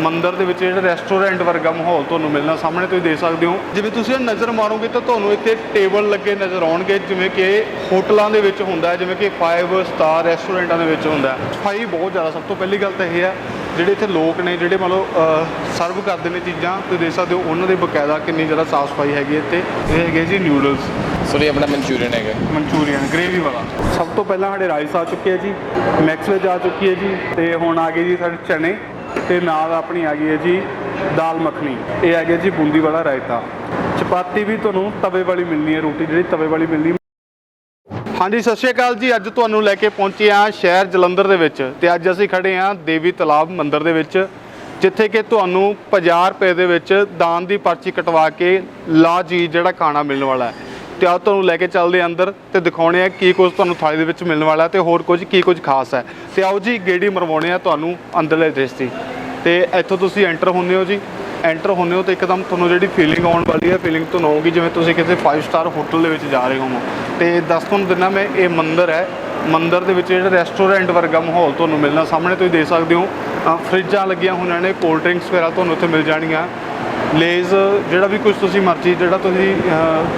ਮੰਦਿਰ ਦੇ ਵਿੱਚ ਜਿਹੜਾ ਰੈਸਟੋਰੈਂਟ ਵਰਗਾ ਮਾਹੌਲ ਤੁਹਾਨੂੰ ਮਿਲਣਾ ਸਾਹਮਣੇ ਤੁਸੀਂ ਦੇਖ ਸਕਦੇ ਹੋ। ਜਿਵੇਂ ਤੁਸੀਂ ਇਹ ਨਜ਼ਰ ਮਾਰੋਗੇ ਤਾਂ ਤੁਹਾਨੂੰ ਇੱਥੇ ਟੇਬਲ ਲੱਗੇ ਨਜ਼ਰ ਆਉਣਗੇ ਜਿਵੇਂ ਕਿ ਹੋਟਲਾਂ ਦੇ ਵਿੱਚ ਹੁੰਦਾ ਹੈ ਜਿਵੇਂ ਕਿ 5 ਸਟਾਰ ਰੈਸਟੋਰੈਂਟਾਂ ਦੇ ਵਿੱਚ ਹੁੰਦਾ ਹੈ। ਸਫ਼ਾਈ ਬਹੁਤ ਜ਼ਿਆਦਾ ਸਭ ਤੋਂ ਪਹਿਲੀ ਗੱਲ ਤਾਂ ਇਹ ਹੈ ਜਿਹੜੇ ਇੱਥੇ ਲੋਕ ਨੇ ਜਿਹੜੇ ਮੰਨ ਲਓ ਸਰਵ ਕਰਦੇ ਨੇ ਚੀਜ਼ਾਂ ਤੁਸੀਂ ਦੇਖ ਸਕਦੇ ਹੋ ਉਹਨਾਂ ਦੇ ਬਕਾਇਦਾ ਕਿੰਨੀ ਜ਼ਿਆਦਾ ਸਾਫ਼ ਸਫ਼ਾਈ ਹੈਗੀ ਹੈ ਇੱਥੇ। ਇਹ ਹੈਗੇ ਜੀ ਨਿਊਡਲਸ ਸਰ ਆਪਣਾ ਮਨਚੂਰੀਅਨ ਹੈਗਾ। ਮਨਚੂਰੀਅਨ ਗ੍ਰੇਵੀ ਵਾਲਾ। ਸਭ ਤੋਂ ਪਹਿਲਾਂ ਸਾਡੇ ਰਾਈਸ ਆ ਚੁੱਕੇ ਹੈ ਜੀ ਮੈਕਸ ਵੈਜ ਆ ਚੁੱਕੀ ਹੈ ਜੀ ਤੇ ਹੁਣ ਆ ਗਏ ਜੀ ਸਾਡੇ ਚਨੇ। ਤੇ ਨਾਲ ਆਪਣੀ ਆ ਗਈ ਹੈ ਜੀ ਦਾਲ ਮੱਖਣੀ। ਇਹ ਆ ਗਿਆ ਜੀ ਬੂੰਦੀ ਵਾਲਾ ਰਾਇਤਾ। ਚਪਾਤੀ ਵੀ ਤੁਹਾਨੂੰ ਤਵੇ ਵਾਲੀ ਮਿਲਣੀ ਹੈ ਰੋਟੀ ਜਿਹੜੀ ਤਵੇ ਵਾਲੀ ਮਿਲਣੀ। ਹਾਂਜੀ, ਸਤਿ ਸ਼੍ਰੀ ਅਕਾਲ ਜੀ। ਅੱਜ ਤੁਹਾਨੂੰ ਲੈ ਕੇ ਪਹੁੰਚੇ ਆ ਸ਼ਹਿਰ ਜਲੰਧਰ ਦੇ ਵਿੱਚ ਤੇ ਅੱਜ ਅਸੀਂ ਖੜੇ ਆ ਦੇਵੀ ਤਲਾਬ ਮੰਦਿਰ ਦੇ ਵਿੱਚ, ਜਿੱਥੇ ਕਿ ਤੁਹਾਨੂੰ 50 ਰੁਪਏ ਦੇ ਵਿੱਚ ਦਾਨ ਦੀ ਪਰਚੀ ਕਟਵਾ ਕੇ ਲਾ ਜੀ ਜਿਹੜਾ ਖਾਣਾ ਮਿਲਣ ਵਾਲਾ ਹੈ। ਤੇ ਆਓ ਤੁਹਾਨੂੰ ਲੈ ਕੇ ਚੱਲਦੇ ਆ ਅੰਦਰ ਤੇ ਦਿਖਾਉਣੇ ਆ ਕੀ ਕੁਝ ਤੁਹਾਨੂੰ ਥਾਲੀ ਦੇ ਵਿੱਚ ਮਿਲਣ ਵਾਲਾ ਹੈ ਤੇ ਹੋਰ ਕੁਝ ਕੀ ਕੁਝ ਖਾਸ ਹੈ। ਤੇ ਆਓ ਜੀ, ਗੇੜੀ ਮਰਵਾਉਣੇ ਆ ਤੁਹਾਨੂੰ ਅੰਦਰਲੇ ਦ੍ਰਿਸ਼ ਦੀ। ਤੇ ਇੱਥੋਂ ਤੁਸੀਂ ਐਂਟਰ ਹੁੰਦੇ ਹੋ ਜੀ। ਐਂਟਰ ਹੁੰਦੇ ਹੋ ਤਾਂ ਇੱਕਦਮ ਤੁਹਾਨੂੰ ਜਿਹੜੀ ਫੀਲਿੰਗ ਆਉਣ ਵਾਲੀ ਹੈ ਫੀਲਿੰਗ ਤੁਹਾਨੂੰ ਆਊਗੀ ਜਿਵੇਂ ਤੁਸੀਂ ਕਿਸੇ 5 ਸਟਾਰ ਹੋਟਲ ਦੇ ਵਿੱਚ ਜਾ ਰਹੇ ਹੋ ਤੇ ਦੱਸ ਤੁਹਾਨੂੰ ਦਿੰਦਾ ਮੈਂ, ਇਹ ਮੰਦਿਰ ਹੈ। ਮੰਦਿਰ ਦੇ ਵਿੱਚ ਜਿਹੜਾ ਰੈਸਟੋਰੈਂਟ ਵਰਗਾ ਮਾਹੌਲ ਤੁਹਾਨੂੰ ਮਿਲਣਾ, ਸਾਹਮਣੇ ਤੁਸੀਂ ਦੇਖ ਸਕਦੇ ਹੋ। ਫਰਿੱਜਾਂ ਲੱਗੀਆਂ ਹੋਈਆਂ ਨੇ ਕੋਲਡ ਡਰਿੰਕਸ ਵਗੈਰਾ ਤੁਹਾਨੂੰ ਇੱਥੇ ਮਿਲ ਜਾਣਗੀਆਂ। ਲੇਜ਼ ਜਿਹੜਾ ਵੀ ਕੁਝ ਤੁਸੀਂ ਮਰਜ਼ੀ ਜਿਹੜਾ ਤੁਸੀਂ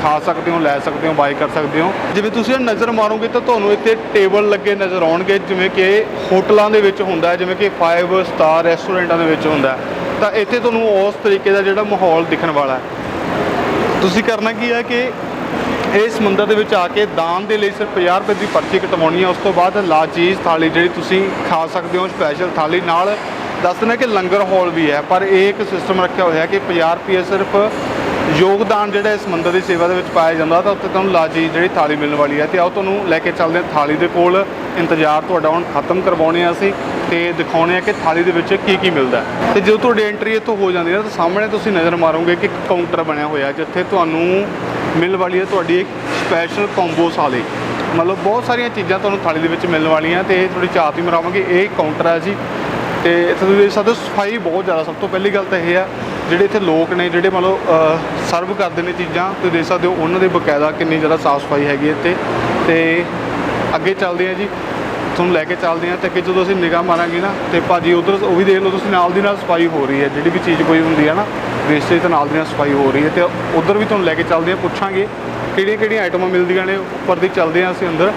ਖਾ ਸਕਦੇ ਹੋ, ਲੈ ਸਕਦੇ ਹੋ ਬਾਈ ਕਰ ਸਕਦੇ ਹੋ। ਜਿਵੇਂ ਤੁਸੀਂ ਇਹ ਨਜ਼ਰ ਮਾਰੋਗੇ ਤਾਂ ਤੁਹਾਨੂੰ ਇੱਥੇ ਟੇਬਲ ਲੱਗੇ ਨਜ਼ਰ ਆਉਣਗੇ, ਜਿਵੇਂ ਕਿ ਹੋਟਲਾਂ ਦੇ ਵਿੱਚ ਹੁੰਦਾ ਜਿਵੇਂ ਕਿ 5 ਸਟਾਰ ਰੈਸਟੋਰੈਂਟਾਂ ਦੇ ਵਿੱਚ ਹੁੰਦਾ ਤਾਂ ਇੱਥੇ ਤੁਹਾਨੂੰ ਉਸ ਤਰੀਕੇ ਦਾ ਜਿਹੜਾ ਮਾਹੌਲ ਦਿਖਣ ਵਾਲਾ ਹੈ। ਤੁਸੀਂ ਕਰਨਾ ਕੀ ਹੈ ਕਿ ਇਸ ਮੰਦਿਰ ਦੇ ਵਿੱਚ ਆ ਕੇ ਦਾਨ ਦੇ ਲਈ ਸਿਰਫ 50 ਰੁਪਏ ਦੀ ਪਰਚੀ ਕਟਵਾਉਣੀ ਹੈ, ਉਸ ਤੋਂ ਬਾਅਦ ਲਾਚੀਜ਼ ਥਾਲੀ ਜਿਹੜੀ ਤੁਸੀਂ ਖਾ ਸਕਦੇ ਹੋ ਸਪੈਸ਼ਲ ਥਾਲੀ ਨਾਲ ਦੱਸ ਦਿੰਦੇ ਕਿ ਲੰਗਰ ਹਾਲ ਵੀ ਹੈ, ਪਰ ਇਹ ਇੱਕ ਸਿਸਟਮ ਰੱਖਿਆ ਹੋਇਆ ਕਿ 50 ਰੁਪਏ ਸਿਰਫ ਯੋਗਦਾਨ ਜਿਹੜਾ ਇਸ ਮੰਦਰ ਦੀ ਸੇਵਾ ਦੇ ਵਿੱਚ ਪਾਇਆ ਜਾਂਦਾ ਤਾਂ ਉੱਥੇ ਤੁਹਾਨੂੰ ਲਾਜੀ ਜਿਹੜੀ ਥਾਲੀ ਮਿਲਣ ਵਾਲੀ ਹੈ। ਤੇ ਆਓ ਤੁਹਾਨੂੰ ਲੈ ਕੇ ਚੱਲਦੇ ਹਾਂ ਥਾਲੀ ਦੇ ਕੋਲ। ਇੰਤਜ਼ਾਰ ਤੁਹਾਡਾ ਹੁਣ ਖਤਮ ਕਰਵਾਉਣੇ ਆ ਅਸੀਂ ਤੇ ਦਿਖਾਉਣੇ ਆ ਕਿ ਥਾਲੀ ਦੇ ਵਿੱਚ ਕੀ ਕੀ ਮਿਲਦਾ ਹੈ। ਤੇ ਜਦੋਂ ਤੁਹਾਡੀ ਐਂਟਰੀ ਇੱਥੋਂ ਹੋ ਜਾਂਦੀ ਹੈ ਤਾਂ ਸਾਹਮਣੇ ਤੁਸੀਂ ਨਜ਼ਰ ਮਾਰੋਗੇ ਕਿ ਇੱਕ ਕਾਊਂਟਰ ਬਣਿਆ ਹੋਇਆ ਜਿੱਥੇ ਤੁਹਾਨੂੰ ਮਿਲ ਵਾਲੀ ਹੈ ਤੁਹਾਡੀ ਇੱਕ ਸਪੈਸ਼ਲ ਕੰਬੋ ਥਾਲੀ ਮਤਲਬ ਬਹੁਤ ਸਾਰੀਆਂ ਚੀਜ਼ਾਂ ਤੁਹਾਨੂੰ ਥਾਲੀ ਦੇ ਵਿੱਚ ਮਿਲਣ ਵਾਲੀਆਂ ਤੇ ਥੋੜੀ ਚਾਹਤ ਹੀ ਮਰਾਵਾਂਗੇ। ਇਹ ਕਾਊਂਟਰ ਹੈ ਜੀ। ਤੇ ਇੱਥੇ ਤੁਸੀਂ ਦੇਖ ਸਕਦੇ ਹੋ ਸਫ਼ਾਈ ਬਹੁਤ ਜ਼ਿਆਦਾ, ਸਭ ਤੋਂ ਪਹਿਲੀ ਗੱਲ ਤਾਂ ਇਹ ਆ ਜਿਹੜੇ ਇੱਥੇ ਲੋਕ ਨੇ, ਜਿਹੜੇ ਮੰਨ ਲਓ ਸਰਵ ਕਰਦੇ ਨੇ ਚੀਜ਼ਾਂ, ਤੁਸੀਂ ਦੇਖ ਸਕਦੇ ਹੋ ਉਹਨਾਂ ਦੇ ਬਕਾਇਦਾ ਕਿੰਨੀ ਜ਼ਿਆਦਾ ਸਾਫ਼ ਸਫ਼ਾਈ ਹੈਗੀ ਹੈ ਇੱਥੇ। ਤੇ ਅੱਗੇ ਚੱਲਦੇ ਆ ਜੀ, ਤੁਹਾਨੂੰ ਲੈ ਕੇ ਚੱਲਦੇ ਆ ਤੇ ਅੱਗੇ ਜਦੋਂ ਅਸੀਂ ਨਿਗਾਹ ਮਾਰਾਂਗੇ ਨਾ, ਤੇ ਭਾਜੀ ਉਧਰ ਉਹ ਵੀ ਦੇਖ ਲਓ, ਤੁਸੀਂ ਨਾਲ ਦੀ ਨਾਲ ਸਫ਼ਾਈ ਹੋ ਰਹੀ ਹੈ, ਜਿਹੜੀ ਵੀ ਚੀਜ਼ ਕੋਈ ਹੁੰਦੀ ਹੈ ਨਾ ਵੇਸਟੇਜ ਤਾਂ ਨਾਲ ਦੀ ਨਾਲ ਸਫ਼ਾਈ ਹੋ ਰਹੀ ਹੈ, ਤੇ ਉਧਰ ਵੀ ਤੁਹਾਨੂੰ ਲੈ ਕੇ ਚੱਲਦੇ ਆ ਪੁੱਛਾਂਗੇ ਕਿਹੜੀਆਂ ਕਿਹੜੀਆਂ ਆਈਟਮਾਂ ਮਿਲਦੀਆਂ ਨੇ, ਉੱਪਰ ਦੀ ਚੱਲਦੇ ਆ ਅਸੀਂ ਅੰਦਰ।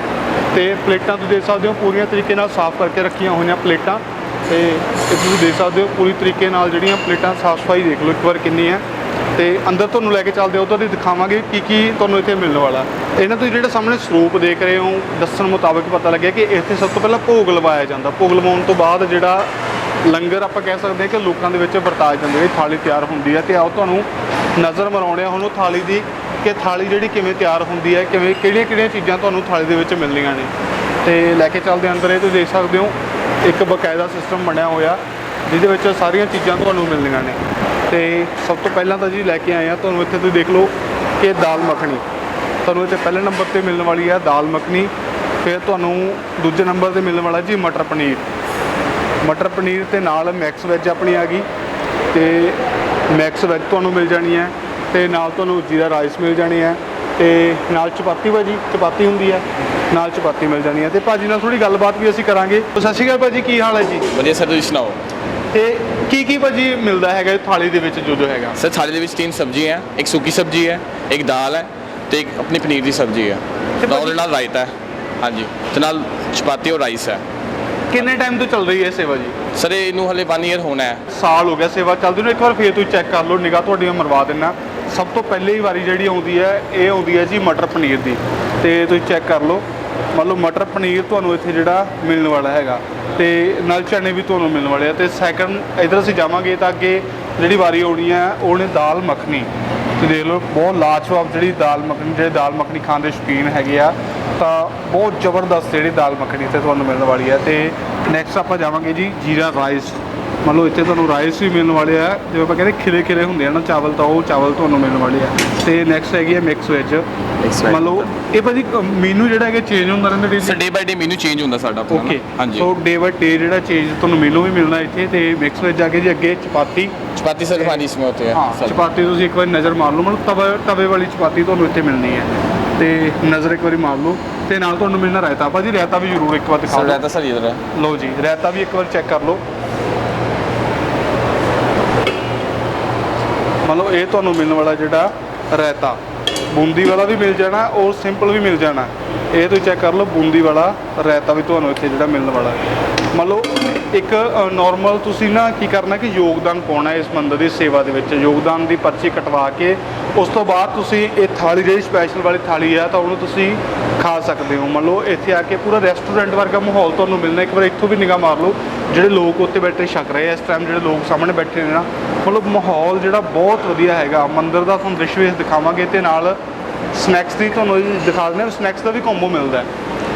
ਤੇ ਪਲੇਟਾਂ ਤੁਸੀਂ ਦੇਖ ਸਕਦੇ ਹੋ, ਪੂਰੀਆਂ ਤਰੀਕੇ ਨਾਲ ਸਾਫ਼ ਕਰਕੇ ਰੱਖੀਆਂ ਹੋਈਆਂ ਪਲੇਟਾਂ। ਤੇ ਇਹ ਤੁਸੀਂ ਦੇਖ ਸਕਦੇ ਹੋ ਪੂਰੀ ਤਰੀਕੇ ਨਾਲ ਜਿਹੜੀਆਂ ਪਲੇਟਾਂ ਸਾਫ਼ ਸਫ਼ਾਈ ਦੇਖ ਲਓ, ਇੱਕ ਵਾਰ ਕਿੰਨੀ ਹੈ। ਤੇ ਅੰਦਰ ਤੁਹਾਨੂੰ ਲੈ ਕੇ ਚੱਲਦੇ ਹਾਂ, ਉਧਰ ਦੀ ਦਿਖਾਵਾਂਗੇ ਕੀ ਕੀ ਤੁਹਾਨੂੰ ਇੱਥੇ ਮਿਲਣ ਵਾਲਾ। ਇਹਨਾਂ ਤੋਂ ਜਿਹੜੇ ਸਾਹਮਣੇ ਸਰੂਪ ਦੇਖ ਰਹੇ ਹੋ, ਦੱਸਣ ਮੁਤਾਬਕ ਪਤਾ ਲੱਗਿਆ ਕਿ ਇੱਥੇ ਸਭ ਤੋਂ ਪਹਿਲਾਂ ਭੋਗ ਲਵਾਇਆ ਜਾਂਦਾ। ਭੋਗ ਲਵਾਉਣ ਤੋਂ ਬਾਅਦ ਜਿਹੜਾ ਲੰਗਰ ਆਪਾਂ ਕਹਿ ਸਕਦੇ ਹਾਂ ਕਿ ਲੋਕਾਂ ਦੇ ਵਿੱਚ ਵਰਤਾਇਆ ਜਾਂਦਾ ਜਿਹੜੀ ਥਾਲੀ ਤਿਆਰ ਹੁੰਦੀ ਹੈ। ਤੇ ਆਓ ਤੁਹਾਨੂੰ ਨਜ਼ਰ ਮਰਾਉਣੇ ਆ ਹੁਣ ਉਹ ਥਾਲੀ ਦੀ ਕਿ ਥਾਲੀ ਜਿਹੜੀ ਕਿਵੇਂ ਤਿਆਰ ਹੁੰਦੀ ਹੈ, ਕਿਵੇਂ ਕਿਹੜੀਆਂ ਕਿਹੜੀਆਂ ਚੀਜ਼ਾਂ ਤੁਹਾਨੂੰ ਥਾਲੀ ਦੇ ਵਿੱਚ ਮਿਲਣੀਆਂ ਨੇ। ਤੇ ਲੈ ਕੇ ਚੱਲਦੇ ਅੰਦਰ, ਇਹ ਤੁਸੀਂ ਦੇਖ ਸਕਦੇ ਹੋ ਇੱਕ ਬਕਾਇਦਾ ਸਿਸਟਮ ਬਣਿਆ ਹੋਇਆ, ਜਿਹਦੇ ਵਿੱਚ ਸਾਰੀਆਂ ਚੀਜ਼ਾਂ ਤੁਹਾਨੂੰ ਮਿਲਣੀਆਂ ਨੇ। ਤੇ ਸਭ ਤੋਂ ਪਹਿਲਾਂ ਤਾਂ ਜੀ ਲੈ ਕੇ ਆਏ ਆ ਤੁਹਾਨੂੰ ਇੱਥੇ ਤੁਸੀਂ ਦੇਖ ਲਓ ਕਿ ਦਾਲ ਮੱਖਣੀ। ਤੁਹਾਨੂੰ ਇੱਥੇ ਪਹਿਲੇ ਨੰਬਰ ਤੇ ਮਿਲਣ ਵਾਲੀ ਹੈ ਦਾਲ ਮੱਖਣੀ, ਫਿਰ ਤੁਹਾਨੂੰ ਦੂਜੇ ਨੰਬਰ ਤੇ ਮਿਲਣ ਵਾਲਾ ਜੀ ਮਟਰ ਪਨੀਰ। ਮਟਰ ਪਨੀਰ ਤੇ ਨਾਲ ਮਿਕਸ ਵੈਜ ਆਪਣੀ ਆ ਗਈ, ਤੇ ਮਿਕਸ ਵੈਜ ਤੁਹਾਨੂੰ ਮਿਲ ਜਾਣੀ ਹੈ ਤੇ ਨਾਲ ਤੁਹਾਨੂੰ ਜੀਰਾ ਰਾਈਸ ਮਿਲ ਜਾਣੀ ਹੈ ਤੇ ਨਾਲ ਚਪਾਤੀ ਭਾਜੀ ਚਪਾਤੀ ਹੁੰਦੀ ਹੈ ਨਾਲ ਚਪਾਤੀ ਮਿਲ ਜਾਣੀ ਹੈ ਤੇ ਭਾਜੀ ਨਾਲ ਥੋੜੀ ਗੱਲਬਾਤ ਵੀ ਅਸੀਂ ਕਰਾਂਗੇ। ਸਤਿ ਸ਼੍ਰੀ ਅਕਾਲ ਭਾਜੀ ਕੀ ਹਾਲ ਹੈ ਜੀ? ਵਧੀਆ ਸਰ ਤੁਸੀਂ ਸੁਣਾਓ? ਤੇ ਕੀ ਕੀ ਭਾਜੀ ਮਿਲਦਾ ਹੈਗਾ ਥਾਲੀ ਦੇ ਵਿੱਚ ਜੋ ਜੋ ਹੈਗਾ? ਸਰ ਥਾਲੀ ਦੇ ਵਿੱਚ ਤਿੰਨ ਸਬਜ਼ੀਆਂ ਹੈ ਇੱਕ ਸੁੱਕੀ ਸਬਜ਼ੀ ਹੈ ਇੱਕ ਦਾਲ ਹੈ ਤੇ ਇੱਕ ਆਪਣੀ ਪਨੀਰ ਦੀ ਸਬਜ਼ੀ ਹੈ। ਨਾਲ ਨਾਲ ਰਾਇਤਾ ਹੈ ਹਾਂਜੀ। ਤੇ ਨਾਲ ਚਪਾਤੀ ਔਰ ਰਾਈਸ ਹੈ। ਕਿੰਨੇ ਟਾਈਮ ਤੋਂ ਚੱਲ ਰਹੀ ਹੈ ਸੇਵਾ ਜੀ? ਸਰ ਇਹਨੂੰ ਹਲੇ 1 ਇਅਰ ਹੋਣਾ ਹੈ। ਸਾਲ ਹੋ ਗਿਆ ਸੇਵਾ ਚੱਲਦੀ ਨੂੰ ਇੱਕ ਵਾਰ ਫੇਰ ਤੁਸੀਂ ਚੈੱਕ ਕਰ ਲਓ ਨਿਗਾਹ ਤੁਹਾਡੀ ਮੈਂ ਮਰਵਾ ਦਿੰਨਾ। ਸਭ ਤੋਂ ਪਹਿਲੀ ਵਾਰੀ ਜਿਹੜੀ ਆਉਂਦੀ ਹੈ ਇਹ ਆਉਂਦੀ ਹੈ ਜੀ ਮਟਰ ਪਨੀਰ ਦੀ। ਤੇ ਤੁਸੀਂ ਚੈੱਕ ਕਰ ਲਓ। ਮੰਨ ਲਓ ਮਟਰ ਪਨੀਰ ਤੁਹਾਨੂੰ ਇੱਥੇ ਜਿਹੜਾ ਮਿਲਣ ਵਾਲਾ ਹੈਗਾ ਤੇ ਨਾਲ ਚਨੇ ਵੀ ਤੁਹਾਨੂੰ ਮਿਲਣ ਵਾਲੇ ਆ ਤੇ ਸੈਕੰਡ ਇਧਰ ਅਸੀਂ ਜਾਵਾਂਗੇ ਤਾਂ ਅੱਗੇ ਜਿਹੜੀ ਵਾਰੀ ਆਉਣੀ ਹੈ ਉਹਨੇ ਦਾਲ ਮੱਖਣੀ। ਤੇ ਦੇਖ ਲਓ, ਬਹੁਤ ਲਾਜਵਾਬ ਜਿਹੜੀ ਦਾਲ ਮੱਖਣੀ, ਜਿਹੜੇ ਦਾਲ ਮੱਖਣੀ ਖਾਣ ਦੇ ਸ਼ੌਕੀਨ ਹੈਗੇ ਆ, ਤਾਂ ਬਹੁਤ ਜ਼ਬਰਦਸਤ ਜਿਹੜੀ ਦਾਲ ਮੱਖਣੀ ਤੇ ਤੁਹਾਨੂੰ ਮਿਲਣ ਵਾਲੀ ਆ ਤੇ ਨੈਕਸਟ ਆਪਾਂ ਜਾਵਾਂਗੇ ਜੀ ਜੀਰਾ ਰਾਈਸ। ਮੰਨ ਲਓ ਇੱਥੇ ਤੁਹਾਨੂੰ ਰਾਈਸ ਵੀ ਮਿਲਣ ਵਾਲੇ ਆ ਜਿਵੇਂ ਆਪਾਂ ਕਹਿੰਦੇ ਖਿਲੇ ਖਿਲੇ ਹੁੰਦੇ ਆ ਨਾ ਚਾਵਲ ਤਾਂ ਉਹ ਚਾਵਲ ਤੁਹਾਨੂੰ ਮਿਲਣ ਵਾਲੇ ਆ। ਤੇ ਨੈਕਸਟ ਹੈਗੀ ਹੈ ਮਿਕਸ ਵੈਜ veg ਮੰਨ ਲਓ ਇਹ ਭਾਜੀ ਮੀਨੂ ਜਿਹੜਾ ਹੈਗਾ ਚੇਂਜ ਹੁੰਦਾ ਰਹਿੰਦਾ ਸਰ ਡੇ ਬਾਈ ਡੇ ਮੈਨੂ ਚੇਂਜ ਹੁੰਦਾ ਸਾਡਾ ਆਪਣਾ ਨਾ। ਓਕੇ ਹਾਂਜੀ। ਸੋ ਡੇ ਬਾਈ ਡੇ ਜਿਹੜਾ ਚੇਂਜ ਤੁਹਾਨੂੰ ਮਿਲੂ ਵੀ ਮਿਲਣਾ ਇੱਥੇ ਤੇ ਮਿਕਸ ਵੈਜ ਜਾ ਕੇ ਜੀ ਅੱਗੇ ਚਪਾਤੀ। ਚਪਾਤੀ ਸਰ ਪਾਣੀ ਇਸਮੇ ਹੋਤੇ ਹੈ ਹਾਂ ਸਰ ਚਪਾਤੀ ਤੁਸੀਂ ਇੱਕ ਵਾਰੀ ਨਜ਼ਰ ਮਾਰ ਲਓ ਮਤਲਬ ਤਵੇ ਤਵੇ ਵਾਲੀ ਚਪਾਤੀ ਤੁਹਾਨੂੰ ਇੱਥੇ ਮਿਲਣੀ ਹੈ। ਤੇ ਨਜ਼ਰ ਇੱਕ ਵਾਰੀ ਮਾਰ ਲਓ ਤੇ ਨਾਲ ਤੁਹਾਨੂੰ ਮਿਲਣਾ ਰਾਇਤਾ। ਭਾਜੀ ਰਾਇਤਾ ਵੀ ਜ਼ਰੂਰ ਇੱਕ ਵਾਰ ਦਿਖਾ ਸਰ ਦਿਓ ਹੈ। ਲਓ ਜੀ ਰਾਇਤਾ ਵੀ ਇੱਕ ਵਾਰ ਚੈੱਕ ਕਰ ਲਓ। ਮੰਨ ਲਓ ਇਹ ਤੁਹਾਨੂੰ ਮਿਲਣ ਵਾਲਾ ਜਿਹੜਾ ਰਾਇਤਾ ਬੂੰਦੀ ਵਾਲਾ ਵੀ ਮਿਲ ਜਾਣਾ ਔਰ ਸਿੰਪਲ ਵੀ ਮਿਲ ਜਾਣਾ। ਇਹ ਤੁਸੀਂ ਚੈੱਕ ਕਰ ਲਓ, ਬੂੰਦੀ ਵਾਲਾ ਰਾਇਤਾ ਵੀ ਤੁਹਾਨੂੰ ਇੱਥੇ ਜਿਹੜਾ ਮਿਲਣ ਵਾਲਾ ਮੰਨ ਲਓ ਇੱਕ ਨਾਰਮਲ ਤੁਸੀਂ ਨਾ ਕੀ ਕਰਨਾ ਕਿ ਯੋਗਦਾਨ ਪਾਉਣਾ ਇਸ ਮੰਦਰ ਦੀ ਸੇਵਾ ਦੇ ਵਿੱਚ। ਯੋਗਦਾਨ ਦੀ ਪਰਚੀ ਕਟਵਾ ਕੇ, ਉਸ ਤੋਂ ਬਾਅਦ ਤੁਸੀਂ ਇਹ ਥਾਲੀ ਜਿਹੜੀ ਸਪੈਸ਼ਲ ਵਾਲੀ ਥਾਲੀ ਆ, ਤਾਂ ਉਹਨੂੰ ਤੁਸੀਂ ਖਾ ਸਕਦੇ ਹੋ। ਮੰਨ ਲਓ ਇੱਥੇ ਆ ਕੇ ਪੂਰਾ ਰੈਸਟੋਰੈਂਟ ਵਰਗਾ ਮਾਹੌਲ ਤੁਹਾਨੂੰ ਮਿਲਣਾ ਇੱਕ ਵਾਰ ਇੱਥੋਂ ਵੀ ਨਿਗਾਹ ਮਾਰ ਲਓ। ਜਿਹੜੇ ਲੋਕ ਉੱਤੇ ਬੈਠੇ ਛਕ ਰਹੇ ਆ, ਇਸ ਟਾਈਮ ਜਿਹੜੇ ਲੋਕ ਸਾਹਮਣੇ ਬੈਠੇ ਨੇ ਨਾ ਮਤਲਬ ਮਾਹੌਲ ਜਿਹੜਾ ਬਹੁਤ ਵਧੀਆ ਹੈਗਾ ਮੰਦਿਰ ਦਾ ਤੁਹਾਨੂੰ ਦ੍ਰਿਸ਼ ਵੀ ਦਿਖਾਵਾਂਗੇ ਤੇ ਨਾਲ ਸਨੈਕਸ ਦੀ ਤੁਹਾਨੂੰ ਇਹ ਦਿਖਾ ਦਿੰਦੇ ਹਾਂ ਸਨੈਕਸ ਦਾ ਵੀ ਕੰਬੋ ਮਿਲਦਾ ਹੈ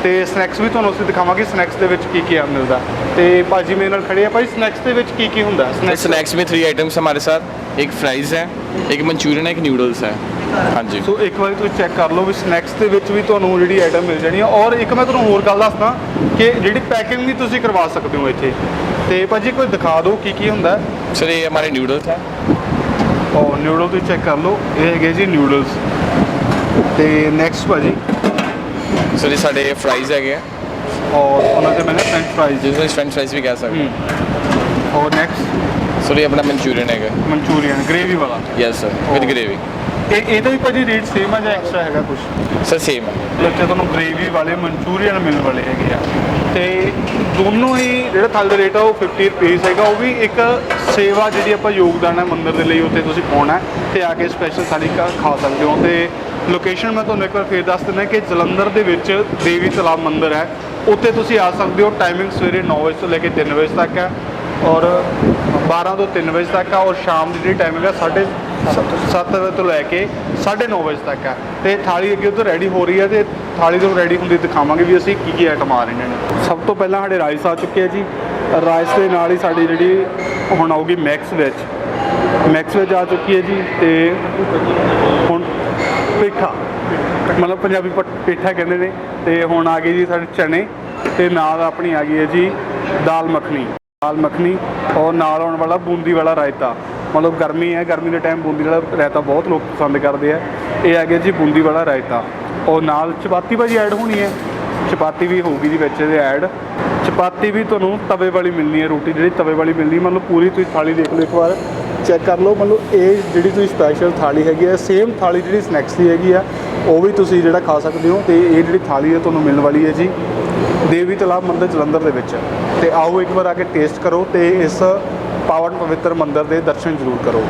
ਤੇ ਸਨੈਕਸ ਵੀ ਤੁਹਾਨੂੰ ਅਸੀਂ ਦਿਖਾਵਾਂਗੇ ਸਨੈਕਸ ਦੇ ਵਿੱਚ ਕੀ ਕੀ ਆ ਮਿਲਦਾ ਤੇ ਭਾਜੀ ਮੇਰੇ ਨਾਲ ਖੜੇ ਆ ਭਾਈ ਸਨੈਕਸ ਦੇ ਵਿੱਚ ਕੀ ਕੀ ਹੁੰਦਾ स्नैक्स स्नैक्स में थ्री आइटम्स हमारे साथ एक फ्राइज़ है एक मंचूरियन है एक नूडल्स है हाँ जी ਸੋ ਇੱਕ ਵਾਰੀ ਤੁਸੀਂ ਚੈੱਕ ਕਰ ਲਓ ਵੀ ਸਨੈਕਸ ਦੇ ਵਿੱਚ ਵੀ ਤੁਹਾਨੂੰ ਜਿਹੜੀ ਆਈਟਮ ਮਿਲ ਜਾਣੀ ਆ ਔਰ ਇੱਕ ਮੈਂ ਤੁਹਾਨੂੰ ਹੋਰ ਗੱਲ ਦੱਸਦਾ ਕਿ ਜਿਹੜੀ ਪੈਕਿੰਗ ਵੀ ਤੁਸੀਂ ਕਰਵਾ ਸਕਦੇ ਹੋ ਇੱਥੇ ਤੇ ਭਾਜੀ ਕੋਈ ਦਿਖਾ ਦਿਓ ਕੀ ਕੀ ਹੁੰਦਾ ਹੈ सर ये हमारे नूडल्स हैं ਔਰ ਨਿਊਡਲ ਤੁਸੀਂ ਚੈੱਕ ਕਰ ਲਓ ਇਹ ਹੈਗੇ ਜੀ ਨਿਊਡਲਸ ਤੇ ਨੈਕਸਟ ਭਾਜੀ सर ये साढ़े फ्राइज़ है गया ਔਰ ਉਹਨਾਂ ਦੇ ਮੈਨੇ ਫ੍ਰੈਂਚ ਫ੍ਰਾਈਜ਼ जिसमें फ्रेंच फ्राइज़ भी कह सकते हैं ਔਰ ਨੈਕਸਟ सर ये अपना मंचूरियन है ਮਨਚੂਰੀਅਨ ਗ੍ਰੇਵੀ ਵਾਲਾ यस सर विद ग्रेवी ਇਹ ਇਹਦਾ ਵੀ ਭਾਜੀ ਰੇਟ ਸੇਮ ਆ ਜਾਂ ਐਕਸਟਰਾ ਹੈਗਾ ਕੁਝ ਸਰ ਸੇਮ ਲੱਗੇ ਤੁਹਾਨੂੰ ਗ੍ਰੇਵੀ ਵਾਲੇ ਮਨਚੂਰੀਅਨ ਮਿਲਣ ਵਾਲੇ ਹੈਗੇ ਆ। ਤੇ ਦੋਨੋਂ ਹੀ ਜਿਹੜਾ ਥਾਲ ਦਾ ਰੇਟ ਆ ਉਹ 50 ਰੁਪਏ ਹੈਗਾ। ਉਹ ਵੀ ਇੱਕ ਸੇਵਾ ਜਿਹੜੀ ਆਪਾਂ ਯੋਗਦਾਨ ਹੈ ਮੰਦਰ ਦੇ ਲਈ ਉੱਥੇ ਤੁਸੀਂ ਪਾਉਣਾ ਤੇ ਆ ਕੇ ਸਪੈਸ਼ਲ ਥਾਲੀ ਖਾ ਸਕਦੇ ਹੋ। ਤੇ ਲੋਕੇਸ਼ਨ ਮੈਂ ਤੁਹਾਨੂੰ ਇੱਕ ਵਾਰ ਫੇਰ ਦੱਸ ਦਿੰਦਾ ਕਿ ਜਲੰਧਰ ਦੇ ਵਿੱਚ ਦੇਵੀ ਤਲਾਬ ਮੰਦਰ ਹੈ। ਉੱਥੇ ਤੁਸੀਂ ਆ ਸਕਦੇ ਹੋ ਟਾਈਮਿੰਗ ਸਵੇਰੇ 9 ਵਜੇ ਤੋਂ ਲੈ ਕੇ 3 ਵਜੇ ਤੱਕ ਹੈ। ਔਰ 12 ਤੋਂ 3 ਵਜੇ ਤੱਕ ਆ ਔਰ ਸ਼ਾਮ ਦੀ ਜਿਹੜੀ ਟਾਈਮਿੰਗ ਹੈ 3:30 7 ਵਜੇ ਤੋਂ ਲੈ ਕੇ 9:30 ਵਜੇ ਤੱਕ ਹੈ। ਤੇ ਥਾਲੀ ਅੱਗੇ ਉਧਰ ਰੈਡੀ ਹੋ ਰਹੀ ਹੈ ਤੇ ਥਾਲੀ ਤੋਂ ਰੈਡੀ ਹੁੰਦੀ ਦਿਖਾਵਾਂਗੇ ਵੀ ਅਸੀਂ ਕੀ ਕੀ ਆਈਟਮ ਆ ਰਹੀਆਂ ਨੇ। ਸਭ ਤੋਂ ਪਹਿਲਾਂ ਸਾਡੇ ਰਾਈਸ ਆ ਚੁੱਕੇ ਆ ਜੀ। ਰਾਈਸ ਦੇ ਨਾਲ ਹੀ ਸਾਡੀ ਜਿਹੜੀ ਹੁਣ ਆਊਗੀ ਮੈਕਸ ਵਿੱਚ। ਮੈਕਸ ਵਿੱਚ ਆ ਚੁੱਕੀ ਹੈ ਜੀ ਤੇ ਹੁਣ ਪੇਠਾ। ਮਤਲਬ ਪੰਜਾਬੀ ਪ- ਪੇਠਾ ਕਹਿੰਦੇ ਨੇ। ਤੇ ਹੁਣ ਆ ਗਈ ਜੀ ਸਾਡੇ ਚਨੇ। ਤੇ ਨਾਲ ਆਪਣੀ ਆ ਗਈ ਹੈ ਜੀ ਦਾਲ ਮੱਖਣੀ। ਦਾਲ ਮੱਖਣੀ ਔਰ ਨਾਲ ਆਉਣ ਵਾਲਾ ਬੂੰਦੀ ਵਾਲਾ ਰਾਇਤਾ। ਮਤਲਬ ਗਰਮੀ ਹੈ, ਗਰਮੀ ਦੇ ਟਾਈਮ ਬੂੰਦੀ ਵਾਲਾ ਰਾਇਤਾ ਬਹੁਤ ਲੋਕ ਪਸੰਦ ਕਰਦੇ ਆ। ਇਹ ਆ ਗਿਆ ਜੀ ਬੂੰਦੀ ਵਾਲਾ ਰਾਇਤਾ। ਔਰ ਨਾਲ ਚਪਾਤੀ ਭਾਜੀ ਐਡ ਹੋਣੀ ਹੈ। ਚਪਾਤੀ ਵੀ ਹੋਊਗੀ ਜੀ ਵਿੱਚ ਇਹਦੇ ਐਡ ਚਪਾਤੀ ਵੀ ਤੁਹਾਨੂੰ ਤਵੇ ਵਾਲੀ ਮਿਲਣੀ ਹੈ ਰੋਟੀ ਜਿਹੜੀ ਤਵੇ ਵਾਲੀ ਮਿਲਣੀ, ਮਤਲਬ ਪੂਰੀ ਤੁਸੀਂ ਥਾਲੀ ਦੇਖ ਲਓ ਇੱਕ ਵਾਰ। ਚੈੱਕ ਕਰ ਲਓ, ਮਤਲਬ ਇਹ ਜਿਹੜੀ ਤੁਸੀਂ ਸਪੈਸ਼ਲ ਥਾਲੀ ਹੈਗੀ ਹੈ ਸੇਮ ਥਾਲੀ ਜਿਹੜੀ ਸਨੈਕਸ ਦੀ ਹੈਗੀ ਆ, ਉਹ ਵੀ ਤੁਸੀਂ ਜਿਹੜਾ ਖਾ ਸਕਦੇ ਹੋ ਤੇ ਇਹ ਜਿਹੜੀ ਥਾਲੀ ਹੈ ਤੁਹਾਨੂੰ ਮਿਲਣ ਵਾਲੀ ਹੈ ਜੀ। ਦੇਵੀ ਤਲਾਬ ਮੰਦਿਰ ਜਲੰਧਰ ਦੇ ਵਿੱਚ। ਤੇ ਆਓ ਇੱਕ ਵਾਰ ਆ ਕੇ ਟੇਸਟ ਕਰੋ ਤੇ ਇਸ ਪਾਵਨ ਪਵਿੱਤਰ ਮੰਦਿਰ ਦੇ ਦਰਸ਼ਨ ਜ਼ਰੂਰ ਕਰੋ।